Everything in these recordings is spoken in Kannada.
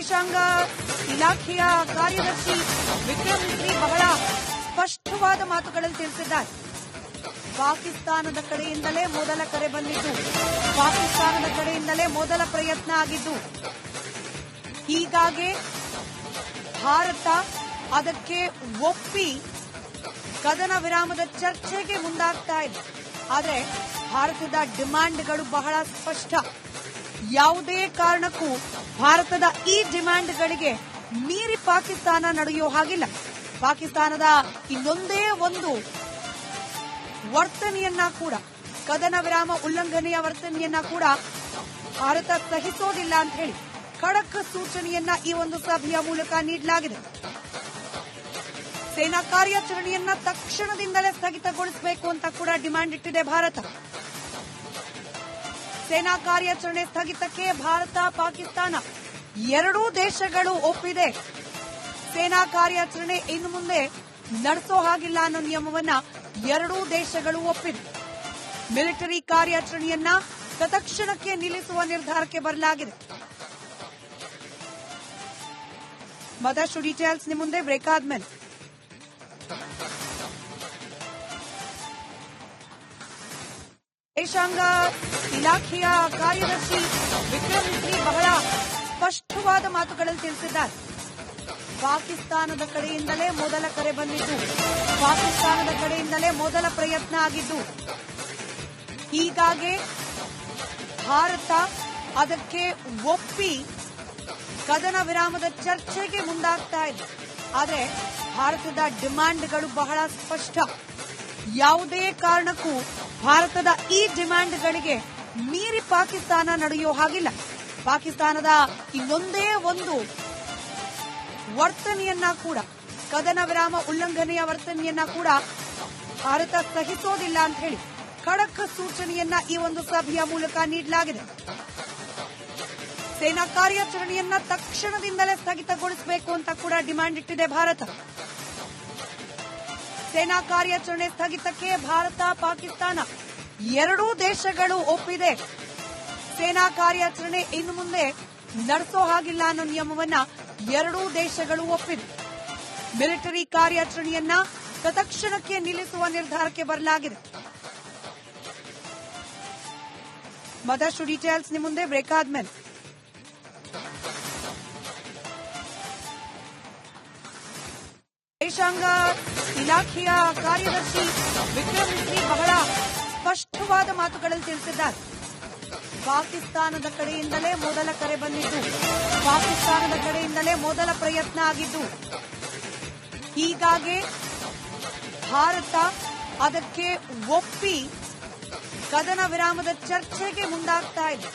ವಿದೇಶಾಂಗ ಇಲಾಖೆಯ ಕಾರ್ಯದರ್ಶಿ ವಿಕ್ರಮ್ ಸಿಂಗ್ ಬಹಳ ಸ್ಪಷ್ಟವಾದ ಮಾತುಗಳನ್ನು ತಿಳಿಸಿದ್ದಾರೆ. ಪಾಕಿಸ್ತಾನದ ಕಡೆಯಿಂದಲೇ ಮೊದಲ ಕರೆ ಬಂದಿದ್ದು, ಪಾಕಿಸ್ತಾನದ ಕಡೆಯಿಂದಲೇ ಮೊದಲ ಪ್ರಯತ್ನ ಆಗಿದ್ದು, ಹೀಗಾಗಿ ಭಾರತ ಅದಕ್ಕೆ ಒಪ್ಪಿ ಕದನ ವಿರಾಮದ ಚರ್ಚೆಗೆ ಮುಂದಾಗ್ತಾ ಇದೆ. ಆದರೆ ಭಾರತದ ಡಿಮ್ಯಾಂಡ್ಗಳು ಬಹಳ ಸ್ಪಷ್ಟ. ಯಾವುದೇ ಕಾರಣಕ್ಕೂ ಭಾರತದ ಈ ಡಿಮ್ಯಾಂಡ್ಗಳಿಗೆ ಮೀರಿ ಪಾಕಿಸ್ತಾನ ನಡೆಯೋ ಹಾಗಿಲ್ಲ. ಪಾಕಿಸ್ತಾನದ ಇನ್ನೊಂದೇ ಒಂದು ವರ್ತನೆಯನ್ನ ಕೂಡ, ಕದನ ವಿರಾಮ ಉಲ್ಲಂಘನೆಯ ವರ್ತನೆಯನ್ನ ಕೂಡ ಭಾರತ ಸಹಿಸೋದಿಲ್ಲ ಅಂತ ಹೇಳಿ ಖಡಕ್ ಸೂಚನೆಯನ್ನ ಈ ಒಂದು ಸಭೆಯ ಮೂಲಕ ನೀಡಲಾಗಿದೆ. ಸೇನಾ ಕಾರ್ಯಾಚರಣೆಯನ್ನ ತಕ್ಷಣದಿಂದಲೇ ಸ್ಥಗಿತಗೊಳಿಸಬೇಕು ಅಂತ ಕೂಡ ಡಿಮ್ಯಾಂಡ್ ಇಟ್ಟಿದೆ ಭಾರತ. ಸೇನಾ ಕಾರ್ಯಾಚರಣೆ ಸ್ಥಗಿತಕ್ಕೆ ಭಾರತ, ಪಾಕಿಸ್ತಾನ ಎರಡೂ ದೇಶಗಳು ಒಪ್ಪಿದೆ. ಸೇನಾ ಕಾರ್ಯಾಚರಣೆ ಇನ್ನು ಮುಂದೆ ನಡೆಸೋ ಹಾಗಿಲ್ಲ ಅನ್ನೋ ನಿಯಮವನ್ನ ಎರಡೂ ದೇಶಗಳು ಒಪ್ಪಿದೆ ಮಿಲಿಟರಿ ಕಾರ್ಯಾಚರಣೆಯನ್ನ ತತ್ಕ್ಷಣಕ್ಕೆ ನಿಲ್ಲಿಸುವ ನಿರ್ಧಾರಕ್ಕೆ ಬರಲಾಗಿದೆ. ಮತ್ತಷ್ಟು ಡೀಟೇಲ್ಸ್ ನಿಮ್ಮ ಮುಂದೆ ಬ್ರೇಕ್ ಆದ್ಮೇಲೆ. ವಿದೇಶಾಂಗ ಇಲಾಖೆಯ ಕಾರ್ಯದರ್ಶಿ ವಿಕ್ರಮ್ ಮಿತ್ರಿ ಬಹಳ ಸ್ಪಷ್ಟವಾದ ಮಾತುಗಳಲ್ಲಿ ತಿಳಿಸಿದ್ದಾರೆ. ಪಾಕಿಸ್ತಾನದ ಕಡೆಯಿಂದಲೇ ಮೊದಲ ಕರೆ ಬಂದಿದ್ದು, ಪಾಕಿಸ್ತಾನದ ಕಡೆಯಿಂದಲೇ ಮೊದಲ ಪ್ರಯತ್ನ ಆಗಿದ್ದು, ಹೀಗಾಗಿ ಭಾರತ ಅದಕ್ಕೆ ಒಪ್ಪಿ ಕದನ ವಿರಾಮದ ಚರ್ಚೆಗೆ ಮುಂದಾಗ್ತಾ ಇದೆ. ಆದರೆ ಭಾರತದ ಡಿಮ್ಯಾಂಡ್ಗಳು ಬಹಳ ಸ್ಪಷ್ಟ. ಯಾವುದೇ ಕಾರಣಕ್ಕೂ ಭಾರತದ ಈ ಡಿಮ್ಯಾಂಡ್ಗಳಿಗೆ ಮೀರಿ ಪಾಕಿಸ್ತಾನ ನಡೆಯೋ ಹಾಗಿಲ್ಲ. ಪಾಕಿಸ್ತಾನದ ಇನ್ನೊಂದೇ ಒಂದು ವರ್ತನೆಯನ್ನ ಕೂಡ, ಕದನ ವಿರಾಮ ಉಲ್ಲಂಘನೆಯ ವರ್ತನೆಯನ್ನ ಕೂಡ ಭಾರತ ಸಹಿಸೋದಿಲ್ಲ ಅಂತ ಹೇಳಿ ಖಡಕ್ ಸೂಚನೆಯನ್ನ ಈ ಒಂದು ಸಭೆಯ ಮೂಲಕ ನೀಡಲಾಗಿದೆ. ಸೇನಾ ಕಾರ್ಯಾಚರಣೆಯನ್ನ ತಕ್ಷಣದಿಂದಲೇ ಸ್ಥಗಿತಗೊಳಿಸಬೇಕು ಅಂತ ಕೂಡ ಡಿಮ್ಯಾಂಡ್ ಇಟ್ಟಿದೆ ಭಾರತ. ಸೇನಾ ಕಾರ್ಯಾಚರಣೆ ಸ್ಥಗಿತಕ್ಕೆ ಭಾರತ, ಪಾಕಿಸ್ತಾನ ಎರಡೂ ದೇಶಗಳು ಒಪ್ಪಿದೆ. ಸೇನಾ ಕಾರ್ಯಾಚರಣೆ ಇನ್ನು ಮುಂದೆ ನಡೆಸೋ ಹಾಗಿಲ್ಲ ಅನ್ನೋ ನಿಯಮವನ್ನ ಎರಡೂ ದೇಶಗಳು ಒಪ್ಪಿದೆ ಮಿಲಿಟರಿ ಕಾರ್ಯಾಚರಣೆಯನ್ನ ತತ್ಕ್ಷಣಕ್ಕೆ ನಿಲ್ಲಿಸುವ ನಿರ್ಧಾರಕ್ಕೆ ಬರಲಾಗಿದೆ. ಮತ್ತಷ್ಟು ಡೀಟೇಲ್ಸ್ ನಿಮ್ಮ ಮುಂದೆ ಬ್ರೇಕ್ ಆದ್ಮೇಲೆ. ವಿದೇಶಾಂಗ ಇಲಾಖೆಯ ಕಾರ್ಯದರ್ಶಿ ವಿಕ್ರಮ್ ಮಿಸ್ರಿ ಬಹಳ ಸ್ಪಷ್ಟವಾದ ಮಾತುಗಳಲ್ಲಿ ತಿಳಿಸಿದ್ದಾರೆ. ಪಾಕಿಸ್ತಾನದ ಕಡೆಯಿಂದಲೇ ಮೊದಲ ಕರೆ ಬಂದಿದ್ದು, ಪಾಕಿಸ್ತಾನದ ಕಡೆಯಿಂದಲೇ ಮೊದಲ ಪ್ರಯತ್ನ ಆಗಿದ್ದು, ಹೀಗಾಗಿ ಭಾರತ ಅದಕ್ಕೆ ಒಪ್ಪಿ ಕದನ ವಿರಾಮದ ಚರ್ಚೆಗೆ ಮುಂದಾಗ್ತಾ ಇದೆ.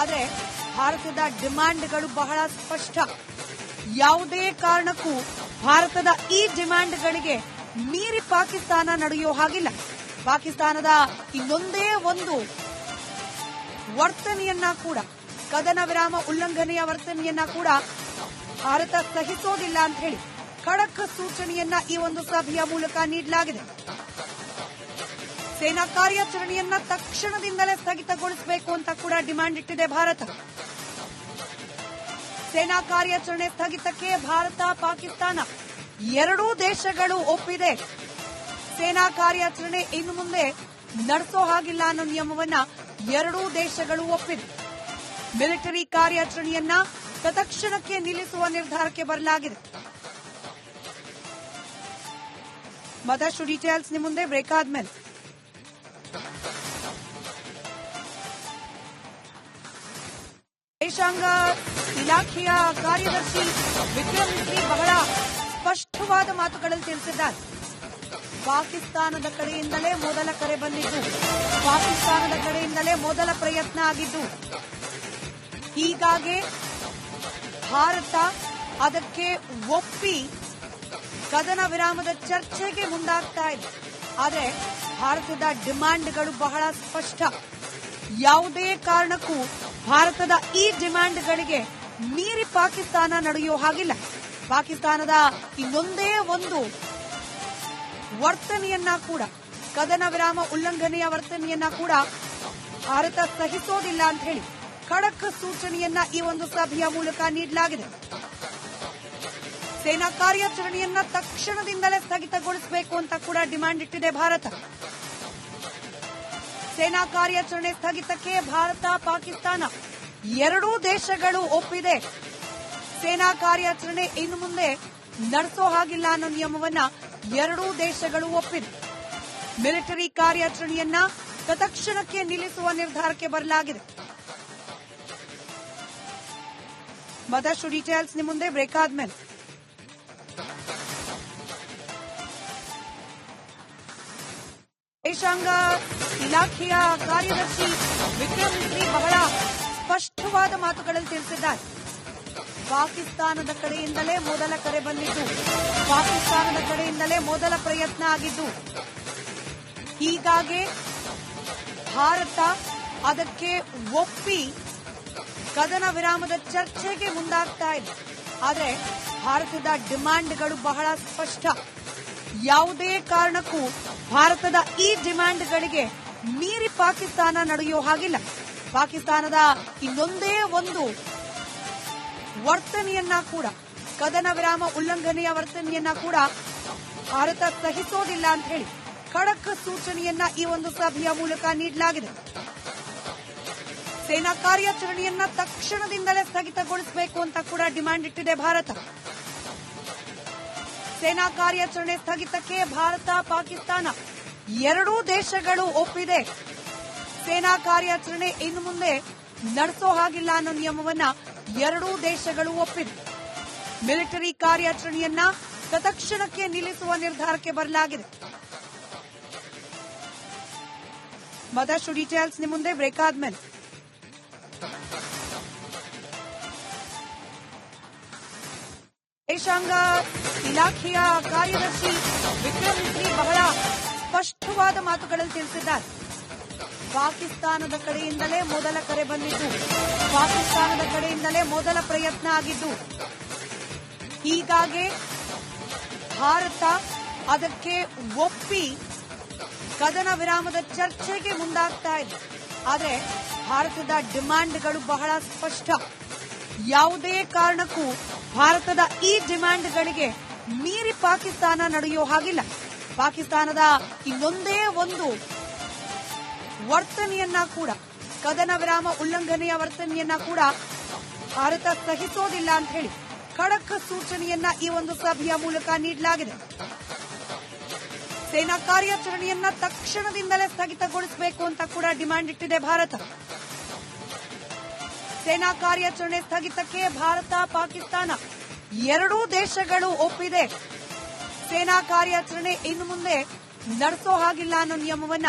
ಆದರೆ ಭಾರತದ ಡಿಮ್ಯಾಂಡ್ಗಳು ಬಹಳ ಸ್ಪಷ್ಟ. ಯಾವುದೇ ಕಾರಣಕ್ಕೂ ಭಾರತದ ಈ ಡಿಮ್ಯಾಂಡ್ಗಳಿಗೆ ಮೀರಿ ಪಾಕಿಸ್ತಾನ ನಡೆಯೋ ಹಾಗಿಲ್ಲ. ಪಾಕಿಸ್ತಾನದ ಇನ್ನೊಂದೇ ಒಂದು ವರ್ತನೆಯನ್ನ ಕೂಡ, ಕದನ ವಿರಾಮ ಉಲ್ಲಂಘನೆಯ ವರ್ತನೆಯನ್ನ ಕೂಡ ಭಾರತ ಸಹಿಸೋದಿಲ್ಲ ಅಂತ ಹೇಳಿ ಖಡಕ್ ಸೂಚನೆಯನ್ನ ಈ ಒಂದು ಸಭೆಯ ಮೂಲಕ ನೀಡಲಾಗಿದೆ. ಸೇನಾ ಕಾರ್ಯಾಚರಣೆಯನ್ನ ತಕ್ಷಣದಿಂದಲೇ ಸ್ಥಗಿತಗೊಳಿಸಬೇಕು ಅಂತ ಕೂಡ ಡಿಮ್ಯಾಂಡ್ ಇಟ್ಟಿದೆ ಭಾರತ. ಸೇನಾ ಕಾರ್ಯಾಚರಣೆ ಸ್ಥಗಿತಕ್ಕೆ ಭಾರತ, ಪಾಕಿಸ್ತಾನ ಎರಡೂ ದೇಶಗಳು ಒಪ್ಪಿದೆ. ಸೇನಾ ಕಾರ್ಯಾಚರಣೆ ಇನ್ನು ಮುಂದೆ ನಡೆಸೋ ಹಾಗಿಲ್ಲ ಅನ್ನೋ ನಿಯಮವನ್ನ ಎರಡೂ ದೇಶಗಳು ಒಪ್ಪಿದೆ ಮಿಲಿಟರಿ ಕಾರ್ಯಾಚರಣೆಯನ್ನ ತತ್ಕ್ಷಣಕ್ಕೆ ನಿಲ್ಲಿಸುವ ನಿರ್ಧಾರಕ್ಕೆ ಬರಲಾಗಿದೆ. ಮತ್ತಷ್ಟು ಡೀಟೇಲ್ಸ್ ನಿಮ್ಮ ಮುಂದೆ, ಬ್ರೇಕ್ ಆದ್ಮೇಲೆ. ವಿದೇಶಾಂಗ ಇಲಾಖೆಯ ಕಾರ್ಯದರ್ಶಿ ವಿಕ್ರಮ್ ಸಿಂಗ್ ಬಹಳ ಸ್ಪಷ್ಟವಾದ ಮಾತುಗಳಲ್ಲಿ ತಿಳಿಸಿದ್ದಾರೆ. ಪಾಕಿಸ್ತಾನದ ಕಡೆಯಿಂದಲೇ ಮೊದಲ ಕರೆ ಬಂದಿದ್ದು, ಪಾಕಿಸ್ತಾನದ ಕಡೆಯಿಂದಲೇ ಮೊದಲ ಪ್ರಯತ್ನ ಆಗಿದ್ದು, ಹೀಗಾಗಿ ಭಾರತ ಅದಕ್ಕೆ ಒಪ್ಪಿ ಕದನ ವಿರಾಮದ ಚರ್ಚೆಗೆ ಮುಂದಾಗ್ತಾ ಇದೆ. ಆದರೆ ಭಾರತದ ಡಿಮ್ಯಾಂಡ್ಗಳು ಬಹಳ ಸ್ಪಷ್ಟ. ಯಾವುದೇ ಕಾರಣಕ್ಕೂ ಭಾರತದ ಈ ಡಿಮ್ಯಾಂಡ್ಗಳಿಗೆ ಮೀರಿ ಪಾಕಿಸ್ತಾನ ನಡೆಯೋ ಹಾಗಿಲ್ಲ. ಪಾಕಿಸ್ತಾನದ ಇನ್ನೊಂದೇ ಒಂದು ವರ್ತನೆಯನ್ನ ಕೂಡ, ಕದನ ವಿರಾಮ ಉಲ್ಲಂಘನೆಯ ವರ್ತನೆಯನ್ನ ಕೂಡ ಭಾರತ ಸಹಿಸೋದಿಲ್ಲ ಅಂತ ಹೇಳಿ ಖಡಕ್ ಸೂಚನೆಯನ್ನ ಈ ಒಂದು ಸಭೆಯ ಮೂಲಕ ನೀಡಲಾಗಿದೆ. ಸೇನಾ ಕಾರ್ಯಾಚರಣೆಯನ್ನ ತಕ್ಷಣದಿಂದಲೇ ಸ್ಥಗಿತಗೊಳಿಸಬೇಕು ಅಂತ ಕೂಡ ಡಿಮ್ಯಾಂಡ್ ಇಟ್ಟಿದೆ ಭಾರತ. ಸೇನಾ ಕಾರ್ಯಾಚರಣೆ ಸ್ಥಗಿತಕ್ಕೆ ಭಾರತ, ಪಾಕಿಸ್ತಾನ ಎರಡೂ ದೇಶಗಳು ಒಪ್ಪಿದೆ. ಸೇನಾ ಕಾರ್ಯಾಚರಣೆ ಇನ್ನು ಮುಂದೆ ನಡೆಸೋ ಹಾಗಿಲ್ಲ ಅನ್ನೋ ನಿಯಮವನ್ನ ಎರಡೂ ದೇಶಗಳು ಒಪ್ಪಿದೆ ಮಿಲಿಟರಿ ಕಾರ್ಯಾಚರಣೆಯನ್ನ ತತ್ಕ್ಷಣಕ್ಕೆ ನಿಲ್ಲಿಸುವ ನಿರ್ಧಾರಕ್ಕೆ ಬರಲಾಗಿದೆ. ಮತ್ತಷ್ಟು ಡೀಟೇಲ್ಸ್ ನಿಮ್ಮ ಮುಂದೆ, ಬ್ರೇಕ್ ಆದ್ಮೇಲೆ. ವಿದೇಶಾಂಗ ಇಲಾಖೆಯ ಕಾರ್ಯದರ್ಶಿ ವಿಕ್ರಮ್ ಸಿ ಬಹಳ ಸ್ಪಷ್ಟವಾದ ಮಾತುಗಳಲ್ಲಿ ತಿಳಿಸಿದ್ದಾರೆ. ಪಾಕಿಸ್ತಾನದ ಕಡೆಯಿಂದಲೇ ಮೊದಲ ಕರೆ ಬಂದಿದ್ದು, ಪಾಕಿಸ್ತಾನದ ಕಡೆಯಿಂದಲೇ ಮೊದಲ ಪ್ರಯತ್ನ ಆಗಿದ್ದು, ಹೀಗಾಗಿ ಭಾರತ ಅದಕ್ಕೆ ಒಪ್ಪಿ ಕದನ ವಿರಾಮದ ಚರ್ಚೆಗೆ ಮುಂದಾಗ್ತಾ ಇದೆ. ಆದರೆ ಭಾರತದ ಡಿಮ್ಯಾಂಡ್ಗಳು ಬಹಳ ಸ್ಪಷ್ಟ. ಯಾವುದೇ ಕಾರಣಕ್ಕೂ ಭಾರತದ ಈ ಡಿಮ್ಯಾಂಡ್ಗಳಿಗೆ ಮೀರಿ ಪಾಕಿಸ್ತಾನ ನಡೆಯೋ ಹಾಗಿಲ್ಲ. ಪಾಕಿಸ್ತಾನದ ಇನ್ನೊಂದೇ ಒಂದು ವರ್ತನೆಯನ್ನ ಕೂಡ, ಕದನ ವಿರಾಮ ಉಲ್ಲಂಘನೆಯ ವರ್ತನೆಯನ್ನ ಕೂಡ ಭಾರತ ಸಹಿಸೋದಿಲ್ಲ ಅಂತ ಹೇಳಿ ಖಡಕ್ ಸೂಚನೆಯನ್ನ ಈ ಒಂದು ಸಭೆಯ ಮೂಲಕ ನೀಡಲಾಗಿದೆ. ಸೇನಾ ಕಾರ್ಯಾಚರಣೆಯನ್ನ ತಕ್ಷಣದಿಂದಲೇ ಸ್ಥಗಿತಗೊಳಿಸಬೇಕು ಅಂತ ಕೂಡ ಡಿಮ್ಯಾಂಡ್ ಇಟ್ಟಿದೆ ಭಾರತ. ಸೇನಾ ಕಾರ್ಯಾಚರಣೆ ಸ್ಥಗಿತಕ್ಕೆ ಭಾರತ, ಪಾಕಿಸ್ತಾನ ಎರಡೂ ದೇಶಗಳು ಒಪ್ಪಿದೆ. ಸೇನಾ ಕಾರ್ಯಾಚರಣೆ ಇನ್ನು ಮುಂದೆ ನಡೆಸೋ ಹಾಗಿಲ್ಲ ಅನ್ನೋ ನಿಯಮವನ್ನ ಎರಡೂ ದೇಶಗಳು ಒಪ್ಪಿದೆ ಮಿಲಿಟರಿ ಕಾರ್ಯಾಚರಣೆಯನ್ನ ತತ್ಕ್ಷಣಕ್ಕೆ ನಿಲ್ಲಿಸುವ ನಿರ್ಧಾರಕ್ಕೆ ಬರಲಾಗಿದೆ. ಮತ್ತಷ್ಟು ಡೀಟೇಲ್ಸ್ ನಿಮ್ಮ ಮುಂದೆ, ಬ್ರೇಕ್ ಆದ್ಮೇಲೆ. ವಿದೇಶಾಂಗ ಇಲಾಖೆಯ ಕಾರ್ಯದರ್ಶಿ ವಿಕ್ರಮ್ ಬಹಳ ಸ್ಪಷ್ಟವಾದ ಮಾತುಗಳಲ್ಲಿ ತಿಳಿಸಿದ್ದಾರೆ. ಪಾಕಿಸ್ತಾನದ ಕಡೆಯಿಂದಲೇ ಮೊದಲ ಕರೆ ಬಂದಿದ್ದು, ಪಾಕಿಸ್ತಾನದ ಕಡೆಯಿಂದಲೇ ಮೊದಲ ಪ್ರಯತ್ನ ಆಗಿದ್ದು, ಹೀಗಾಗಿ ಭಾರತ ಅದಕ್ಕೆ ಒಪ್ಪಿ ಕದನ ವಿರಾಮದ ಚರ್ಚೆಗೆ ಮುಂದಾಗ್ತಾ ಇದೆ. ಆದರೆ ಭಾರತದ ಡಿಮ್ಯಾಂಡ್ಗಳು ಬಹಳ ಸ್ಪಷ್ಟ. ಯಾವುದೇ ಕಾರಣಕ್ಕೂ ಭಾರತದ ಈ ಡಿಮ್ಯಾಂಡ್ಗಳಿಗೆ ಮೀರಿ ಪಾಕಿಸ್ತಾನ ನಡೆಯೋ ಹಾಗಿಲ್ಲ. ಪಾಕಿಸ್ತಾನದ ಇನ್ನೊಂದೇ ಒಂದು ವರ್ತನೆಯನ್ನ ಕೂಡ, ಕದನ ವಿರಾಮ ಉಲ್ಲಂಘನೆಯ ವರ್ತನೆಯನ್ನ ಕೂಡ ಭಾರತ ಸಹಿಸೋದಿಲ್ಲ ಅಂತ ಹೇಳಿ ಖಡಕ್ ಸೂಚನೆಯನ್ನ ಈ ಒಂದು ಸಭೆಯ ಮೂಲಕ ನೀಡಲಾಗಿದೆ. ಸೇನಾ ಕಾರ್ಯಾಚರಣೆಯನ್ನ ತಕ್ಷಣದಿಂದಲೇ ಸ್ಥಗಿತಗೊಳಿಸಬೇಕು ಅಂತ ಕೂಡ ಡಿಮ್ಯಾಂಡ್ ಇಟ್ಟಿದೆ ಭಾರತ. ಸೇನಾ ಕಾರ್ಯಾಚರಣೆ ಸ್ಥಗಿತಕ್ಕೆ ಭಾರತ, ಪಾಕಿಸ್ತಾನ ಎರಡೂ ದೇಶಗಳು ಒಪ್ಪಿದೆ. ಸೇನಾ ಕಾರ್ಯಾಚರಣೆ ಇನ್ನು ಮುಂದೆ ನಡೆಸೋ ಹಾಗಿಲ್ಲ ಅನ್ನೋ ನಿಯಮವನ್ನ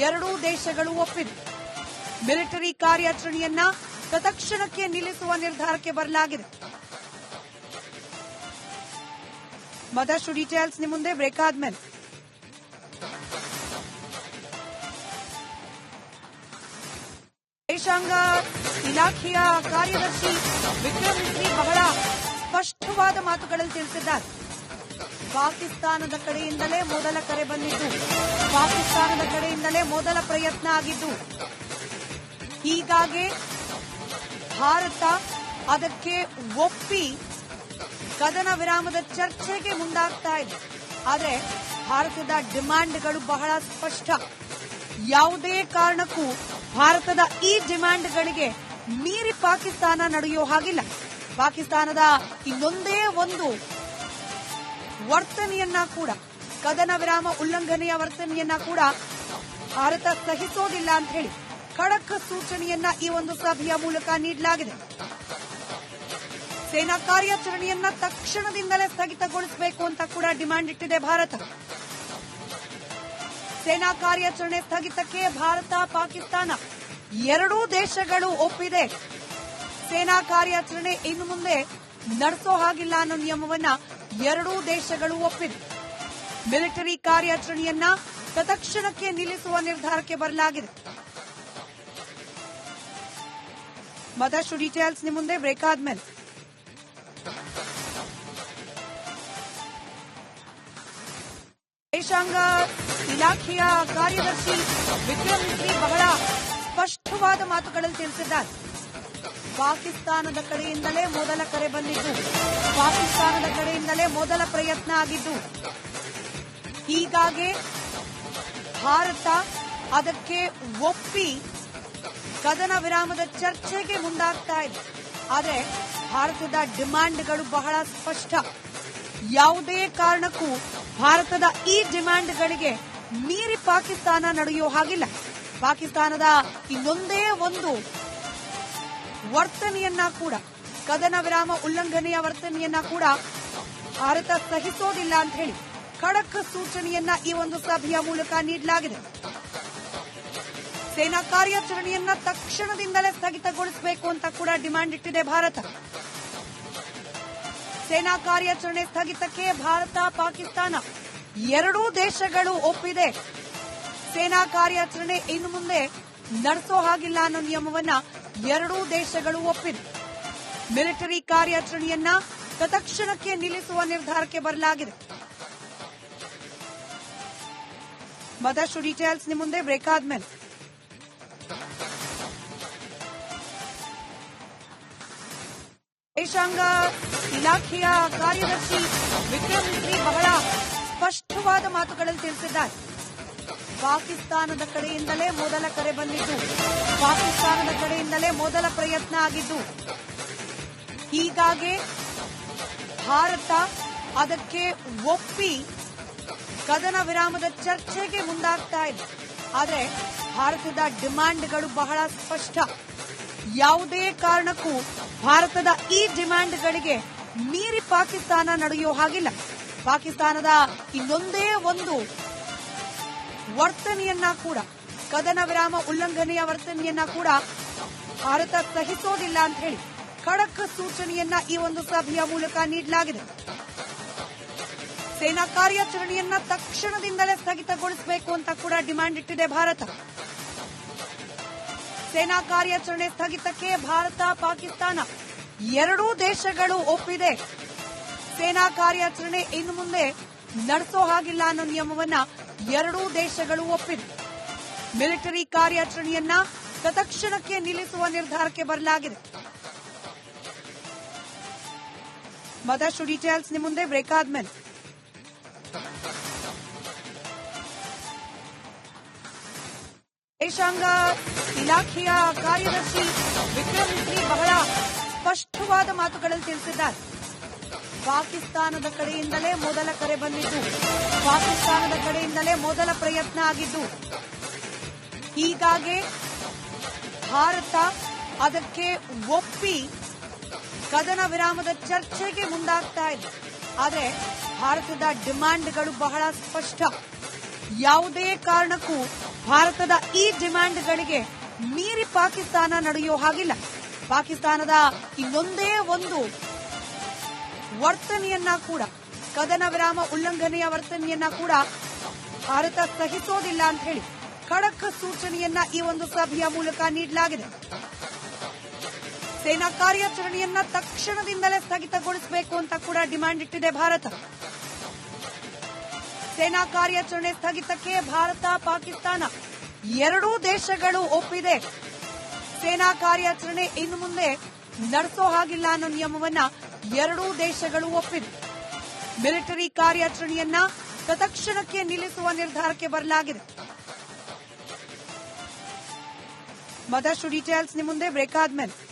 ಎರಡೂ ದೇಶಗಳು ಒಪ್ಪಿದೆ ಮಿಲಿಟರಿ ಕಾರ್ಯಾಚರಣೆಯನ್ನ ತತ್ಕ್ಷಣಕ್ಕೆ ನಿಲ್ಲಿಸುವ ನಿರ್ಧಾರಕ್ಕೆ ಬರಲಾಗಿದೆ. ಮತ್ತಷ್ಟು ಡೀಟೇಲ್ಸ್ ನಿಮ್ಮ ಮುಂದೆ ಬ್ರೇಕ್ ಆದ್ಮೇಲೆ. ವಿದೇಶಾಂಗ ಇಲಾಖೆಯ ಕಾರ್ಯದರ್ಶಿ ವಿಕ್ರಮ್ ಮಿಸ್ರಿ ಬಹಳ ಸ್ಪಷ್ಟವಾದ ಮಾತುಗಳಲ್ಲಿ ತಿಳಿಸಿದ್ದಾರೆ. ಪಾಕಿಸ್ತಾನದ ಕಡೆಯಿಂದಲೇ ಮೊದಲ ಕರೆ ಬಂದಿದ್ದು, ಪಾಕಿಸ್ತಾನದ ಕಡೆಯಿಂದಲೇ ಮೊದಲ ಪ್ರಯತ್ನ ಆಗಿದ್ದು, ಹೀಗಾಗಿ ಭಾರತ ಅದಕ್ಕೆ ಒಪ್ಪಿ ಕದನ ವಿರಾಮದ ಚರ್ಚೆಗೆ ಮುಂದಾಗ್ತಾ ಇದೆ. ಆದರೆ ಭಾರತದ ಡಿಮ್ಯಾಂಡ್ಗಳು ಬಹಳ ಸ್ಪಷ್ಟ. ಯಾವುದೇ ಕಾರಣಕ್ಕೂ ಭಾರತದ ಈ ಡಿಮ್ಯಾಂಡ್ಗಳಿಗೆ ಮೀರಿ ಪಾಕಿಸ್ತಾನ ನಡೆಯೋ ಹಾಗಿಲ್ಲ. ಪಾಕಿಸ್ತಾನದ ಇನ್ನೊಂದೇ ಒಂದು ವರ್ತನೆಯನ್ನ ಕೂಡ, ಕದನ ವಿರಾಮ ಉಲ್ಲಂಘನೆಯ ವರ್ತನೆಯನ್ನ ಕೂಡ ಭಾರತ ಸಹಿಸೋದಿಲ್ಲ ಅಂತ ಹೇಳಿ ಖಡಕ್ ಸೂಚನೆಯನ್ನ ಈ ಒಂದು ಸಭೆಯ ಮೂಲಕ ನೀಡಲಾಗಿದೆ. ಸೇನಾ ಕಾರ್ಯಾಚರಣೆಯನ್ನ ತಕ್ಷಣದಿಂದಲೇ ಸ್ಥಗಿತಗೊಳಿಸಬೇಕು ಅಂತ ಕೂಡ ಡಿಮ್ಯಾಂಡ್ ಇಟ್ಟಿದೆ ಭಾರತ. ಸೇನಾ ಕಾರ್ಯಾಚರಣೆ ಸ್ಥಗಿತಕ್ಕೆ ಭಾರತ, ಪಾಕಿಸ್ತಾನ ಎರಡೂ ದೇಶಗಳು ಒಪ್ಪಿದೆ. ಸೇನಾ ಕಾರ್ಯಾಚರಣೆ ಇನ್ನು ಮುಂದೆ ನಡೆಸೋ ಹಾಗಿಲ್ಲ ಅನ್ನೋ ನಿಯಮವನ್ನ ಎರಡೂ ದೇಶಗಳು ಒಪ್ಪಿದೆ ಮಿಲಿಟರಿ ಕಾರ್ಯಾಚರಣೆಯನ್ನ ತತ್ಕ್ಷಣಕ್ಕೆ ನಿಲ್ಲಿಸುವ ನಿರ್ಧಾರಕ್ಕೆ ಬರಲಾಗಿದೆ. ಮತ್ತಷ್ಟು ಡೀಟೇಲ್ಸ್ ನಿಮ್ಮ ಮುಂದೆ ಬ್ರೇಕ್ ಆದ್ಮೇಲೆ. ವಿದೇಶಾಂಗ ಇಲಾಖೆಯ ಕಾರ್ಯದರ್ಶಿ ವಿಕ್ರಮ್ ಮಿಸ್ರಿ ಬಹಳ ಸ್ಪಷ್ಟವಾದ ಮಾತುಗಳಲ್ಲಿ ತಿಳಿಸಿದ್ದಾರೆ. ಪಾಕಿಸ್ತಾನದ ಕಡೆಯಿಂದಲೇ ಮೊದಲ ಕರೆ ಬಂದಿದ್ದು, ಪಾಕಿಸ್ತಾನದ ಕಡೆಯಿಂದಲೇ ಮೊದಲ ಪ್ರಯತ್ನ ಆಗಿದ್ದು, ಹೀಗಾಗಿ ಭಾರತ ಅದಕ್ಕೆ ಒಪ್ಪಿ ಕದನ ವಿರಾಮದ ಚರ್ಚೆಗೆ ಮುಂದಾಗ್ತಾ ಇದೆ. ಆದರೆ ಭಾರತದ ಡಿಮ್ಯಾಂಡ್ಗಳು ಬಹಳ ಸ್ಪಷ್ಟ. ಯಾವುದೇ ಕಾರಣಕ್ಕೂ ಭಾರತದ ಈ ಡಿಮಾಂಡ್ಗಳಿಗೆ ಮೀರಿ ಪಾಕಿಸ್ತಾನ ನಡೆಯೋ ಹಾಗಿಲ್ಲ. ಪಾಕಿಸ್ತಾನದ ಇನ್ನೊಂದೇ ಒಂದು ವರ್ತನೆಯನ್ನ ಕೂಡ, ಕದನ ವಿರಾಮ ಉಲ್ಲಂಘನೆಯ ವರ್ತನೆಯನ್ನ ಕೂಡ ಭಾರತ ಸಹಿಸೋದಿಲ್ಲ ಅಂತ ಹೇಳಿ ಖಡಕ್ ಸೂಚನೆಯನ್ನ ಈ ಒಂದು ಸಭೆಯ ಮೂಲಕ ನೀಡಲಾಗಿದೆ. ಸೇನಾ ಕಾರ್ಯಾಚರಣೆಯನ್ನ ತಕ್ಷಣದಿಂದಲೇ ಸ್ಥಗಿತಗೊಳಿಸಬೇಕು ಅಂತ ಕೂಡ ಡಿಮಾಂಡ್ ಇಟ್ಟಿದೆ ಭಾರತ. ಸೇನಾ ಕಾರ್ಯಾಚರಣೆ ಸ್ಥಗಿತಕ್ಕೆ ಭಾರತ, ಪಾಕಿಸ್ತಾನ ಎರಡೂ ದೇಶಗಳು ಒಪ್ಪಿದೆ. ಸೇನಾ ಕಾರ್ಯಾಚರಣೆ ಇನ್ನು ಮುಂದೆ ನಡೆಸೋ ಹಾಗಿಲ್ಲ ಅನ್ನೋ ನಿಯಮವನ್ನ ಎರಡೂ ದೇಶಗಳು ಒಪ್ಪಿದೆ ಮಿಲಿಟರಿ ಕಾರ್ಯಾಚರಣೆಯನ್ನ ತತ್ಕ್ಷಣಕ್ಕೆ ನಿಲ್ಲಿಸುವ ನಿರ್ಧಾರಕ್ಕೆ ಬರಲಾಗಿದೆ. ಮತ್ತಷ್ಟು ಡೀಟೇಲ್ಸ್ ನಿಮ್ಮ ಮುಂದೆ ಬ್ರೇಕ್ ಆದ್ಮೇಲೆ. ವಿದೇಶಾಂಗ ಇಲಾಖೆಯ ಕಾರ್ಯದರ್ಶಿ ವಿಕ್ರಮ್ ಬಹಳ ಸ್ಪಷ್ಟವಾದ ಮಾತುಗಳಲ್ಲಿ ತಿಳಿಸಿದ್ದಾರೆ. ಪಾಕಿಸ್ತಾನದ ಕಡೆಯಿಂದಲೇ ಮೊದಲ ಕರೆ ಬಂದಿದ್ದು. ಪಾಕಿಸ್ತಾನದ ಕಡೆಯಿಂದಲೇ ಮೊದಲ ಪ್ರಯತ್ನ ಆಗಿದ್ದು. ಹೀಗಾಗಿ ಭಾರತ ಅದಕ್ಕೆ ಒಪ್ಪಿ ಕದನ ವಿರಾಮದ ಚರ್ಚೆಗೆ ಮುಂದಾಗ್ತಾ ಇದೆ. ಆದರೆ ಭಾರತದ ಡಿಮ್ಯಾಂಡ್ಗಳು ಬಹಳ ಸ್ಪಷ್ಟ. ಯಾವುದೇ ಕಾರಣಕ್ಕೂ ಭಾರತದ ಈ ಡಿಮ್ಯಾಂಡ್ಗಳಿಗೆ ಮೀರಿ ಪಾಕಿಸ್ತಾನ ನಡೆಯೋ ಹಾಗಿಲ್ಲ. ಪಾಕಿಸ್ತಾನದ ಇನ್ನೊಂದೇ ಒಂದು ವರ್ತನೆಯನ್ನ ಕೂಡ, ಕದನ ವಿರಾಮ ಉಲ್ಲಂಘನೆಯ ವರ್ತನೆಯನ್ನ ಕೂಡ ಭಾರತ ಸಹಿಸೋದಿಲ್ಲ ಅಂತ ಹೇಳಿ ಖಡಕ್ ಸೂಚನೆಯನ್ನ ಈ ಒಂದು ಸಭೆಯ ಮೂಲಕ ನೀಡಲಾಗಿದೆ. ಸೇನಾ ಕಾರ್ಯಾಚರಣೆಯನ್ನ ತಕ್ಷಣದಿಂದಲೇ ಸ್ಥಗಿತಗೊಳಿಸಬೇಕು ಅಂತ ಕೂಡ ಡಿಮ್ಯಾಂಡ್ ಇಟ್ಟಿದೆ ಭಾರತ. ಸೇನಾ ಕಾರ್ಯಾಚರಣೆ ಸ್ಥಗಿತಕ್ಕೆ ಭಾರತ, ಪಾಕಿಸ್ತಾನ ಎರಡೂ ದೇಶಗಳು ಒಪ್ಪಿದೆ. ಸೇನಾ ಕಾರ್ಯಾಚರಣೆ ಇನ್ನು ಮುಂದೆ ನಡೆಸೋ ಹಾಗಿಲ್ಲ ಅನ್ನೋ ನಿಯಮವನ್ನ ಎರಡೂ ದೇಶಗಳು ಒಪ್ಪಿವೆ. ಮಿಲಿಟರಿ ಕಾರ್ಯಾಚರಣೆಯನ್ನ ತತ್ಕ್ಷಣಕ್ಕೆ ನಿಲ್ಲಿಸುವ ನಿರ್ಧಾರಕ್ಕೆ ಬರಲಾಗಿದೆ. ಮತ್ತಷ್ಟು ಡೀಟೇಲ್ಸ್ ನಿಮ್ಮ ಮುಂದೆ. ಬ್ರೇಕ್ ಆದ್ಮೇಲೆ. ವಿದೇಶಾಂಗ ಇಲಾಖೆಯ ಕಾರ್ಯದರ್ಶಿ ವಿಕ್ರಮ್ ಬಹಳ ಸ್ಪಷ್ಟವಾದ ಮಾತುಗಳಲ್ಲಿ ತಿಳಿಸಿದ್ದಾರೆ. ಪಾಕಿಸ್ತಾನದ ಕಡೆಯಿಂದಲೇ ಮೊದಲ ಕರೆ ಬಂದಿದ್ದು. ಪಾಕಿಸ್ತಾನದ ಕಡೆಯಿಂದಲೇ ಮೊದಲ ಪ್ರಯತ್ನ ಆಗಿದ್ದು. ಹೀಗಾಗಿ ಭಾರತ ಅದಕ್ಕೆ ಒಪ್ಪಿ ಕದನ ವಿರಾಮದ ಚರ್ಚೆಗೆ ಮುಂದಾಗ್ತಾ ಇದೆ. ಆದರೆ ಭಾರತದ ಡಿಮ್ಯಾಂಡ್ಗಳು ಬಹಳ ಸ್ಪಷ್ಟ. ಯಾವುದೇ ಕಾರಣಕ್ಕೂ ಭಾರತದ ಈ ಡಿಮ್ಯಾಂಡ್ಗಳಿಗೆ ಮೀರಿ ಪಾಕಿಸ್ತಾನ ನಡೆಯೋ ಹಾಗಿಲ್ಲ. ಪಾಕಿಸ್ತಾನದ ಇನ್ನೊಂದೇ ಒಂದು ವರ್ತನೆಯನ್ನ ಕೂಡ, ಕದನ ವಿರಾಮ ಉಲ್ಲಂಘನೆಯ ವರ್ತನೆಯನ್ನ ಕೂಡ ಭಾರತ ಸಹಿಸೋದಿಲ್ಲ ಅಂತ ಹೇಳಿ ಖಡಕ್ ಸೂಚನೆಯನ್ನ ಈ ಒಂದು ಸಭೆಯ ಮೂಲಕ ನೀಡಲಾಗಿದೆ. ಸೇನಾ ಕಾರ್ಯಾಚರಣೆಯನ್ನ ತಕ್ಷಣದಿಂದಲೇ ಸ್ಥಗಿತಗೊಳಿಸಬೇಕು ಅಂತ ಕೂಡ ಡಿಮ್ಯಾಂಡ್ ಇಟ್ಟಿದೆ ಭಾರತ. ಸೇನಾ ಕಾರ್ಯಾಚರಣೆ ಸ್ಥಗಿತಕ್ಕೆ ಭಾರತ, ಪಾಕಿಸ್ತಾನ ಎರಡೂ ದೇಶಗಳು ಒಪ್ಪಿದೆ. ಸೇನಾ ಕಾರ್ಯಾಚರಣೆ ಇನ್ನು ಮುಂದೆ ನಡೆಸೋ ಹಾಗಿಲ್ಲ ಅನ್ನೋ ನಿಯಮವನ್ನ ಎರಡೂ ದೇಶಗಳು ಒಪ್ಪಿವೆ. ಮಿಲಿಟರಿ ಕಾರ್ಯಾಚರಣೆಯನ್ನ ತತ್ಕ್ಷಣಕ್ಕೆ ನಿಲ್ಲಿಸುವ ನಿರ್ಧಾರಕ್ಕೆ ಬರಲಾಗಿದೆ. ಮತ್ತಷ್ಟು ಡೀಟೇಲ್ಸ್ ನಿಮ್ಮ ಮುಂದೆ ಬ್ರೇಕ್ ಆದ್ಮೇಲೆ.